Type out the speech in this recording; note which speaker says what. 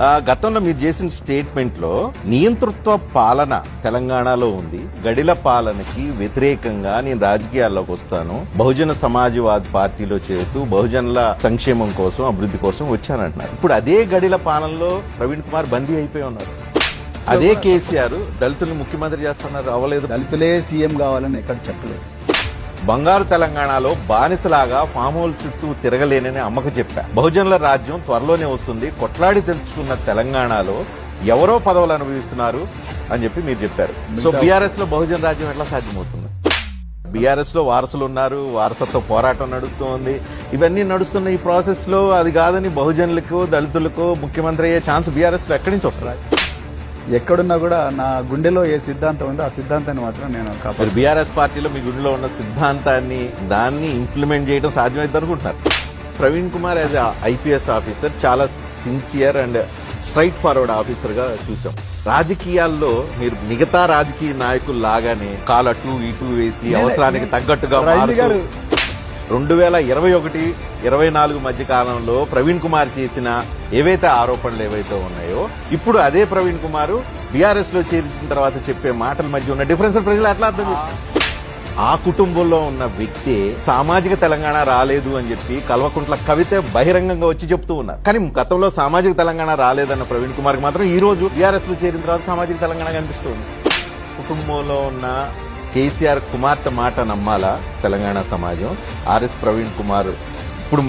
Speaker 1: ఆ, గతంలో మీరు చేసిన స్టేట్మెంట్లో నియంతృత్వ పాలన తెలంగాణలో ఉంది. గడిల పాలనకి వ్యతిరేకంగా నేను రాజకీయాల్లోకి వస్తాను. బహుజన సమాజవాద్ పార్టీలో చేరుతూ బహుజనుల సంక్షేమం కోసం అభివృద్ధి కోసం వచ్చానంటున్నారు. ఇప్పుడు అదే గడిల పాలనలో ప్రవీణ్ కుమార్ బందీ అయిపోయి ఉన్నారు. అదే కేసీఆర్ దళితులు ముఖ్యమంత్రి చేస్తున్నారు. అవ్వలేదు.
Speaker 2: దళితులే సీఎం కావాలని ఎక్కడ చెప్పలేదు.
Speaker 1: బంగారు తెలంగాణలో బానిసలాగా ఫామ్ హౌల్ చుట్టూ తిరగలేనని అమ్మకు చెప్పా. బహుజనుల రాజ్యం త్వరలోనే వస్తుంది. కొట్లాడి తెలుసుకున్న తెలంగాణలో ఎవరో పదవులు అనుభవిస్తున్నారు అని చెప్పి మీరు చెప్పారు. సో బీఆర్ఎస్లో బహుజన రాజ్యం ఎట్లా సాధ్యమవుతుంది? బీఆర్ఎస్లో వారసులు ఉన్నారు వారసత్వ పోరాటం నడుస్తోంది. ఇవన్నీ నడుస్తున్న ఈ ప్రాసెస్లో అది కాదని బహుజనులకు దళితులకు ముఖ్యమంత్రి అయ్యే ఛాన్స్ బీఆర్ఎస్లో ఎక్కడి నుంచి వస్తుంది?
Speaker 2: ఎక్కడున్నా కూడా నా గుండెలో ఏ సిద్ధాంతం ఉందో ఆ సిద్ధాంతాన్ని మాత్రం నేను
Speaker 1: బీఆర్ఎస్ పార్టీలో మీ గుడిలో ఉన్న సిద్ధాంతాన్ని దాన్ని ఇంప్లిమెంట్ చేయడం సాధ్యమైంది అనుకుంటున్నారు Praveen Kumar as IPS officer చాలా సిన్సియర్ అండ్ స్ట్రైట్ ఫార్వర్డ్ ఆఫీసర్గా చూసాం రాజకీయాల్లో మీరు మిగతా రాజకీయ నాయకులు లాగానే కాలు అటు ఇటు వేసి అవసరానికి తగ్గట్టుగా మారుతూ రెండు వేల ఇరవై ఒకటి ఇరవై నాలుగు మధ్య కాలంలో ప్రవీణ్ కుమార్ చేసిన ఏవైతే ఆరోపణలు ఏవైతే ఉన్నాయో ఇప్పుడు అదే ప్రవీణ్ కుమార్ బీఆర్ఎస్లో చేరిన తర్వాత చెప్పే మాటల మధ్య ఉన్న డిఫరెన్స్ ప్రజలు ఎట్లా అర్థం ఆ కుటుంబంలో ఉన్న వ్యక్తి సామాజిక తెలంగాణ రాలేదు అని చెప్పి కల్వకుంట్ల కవిత బహిరంగంగా వచ్చి చెప్తూ ఉన్నారు. కానీ గతంలో సామాజిక తెలంగాణ రాలేదన్న ప్రవీణ్ కుమార్ మాత్రం ఈ రోజు బీఆర్ఎస్లో చేరిన తర్వాత సామాజిక తెలంగాణ కనిపిస్తుంది. కుటుంబంలో ఉన్న కేసీఆర్ కుమార్తె మాట నమ్మాలా తెలంగాణ సమాజం? ఆర్ఎస్ ప్రవీణ్ కుమార్ ఇప్పుడు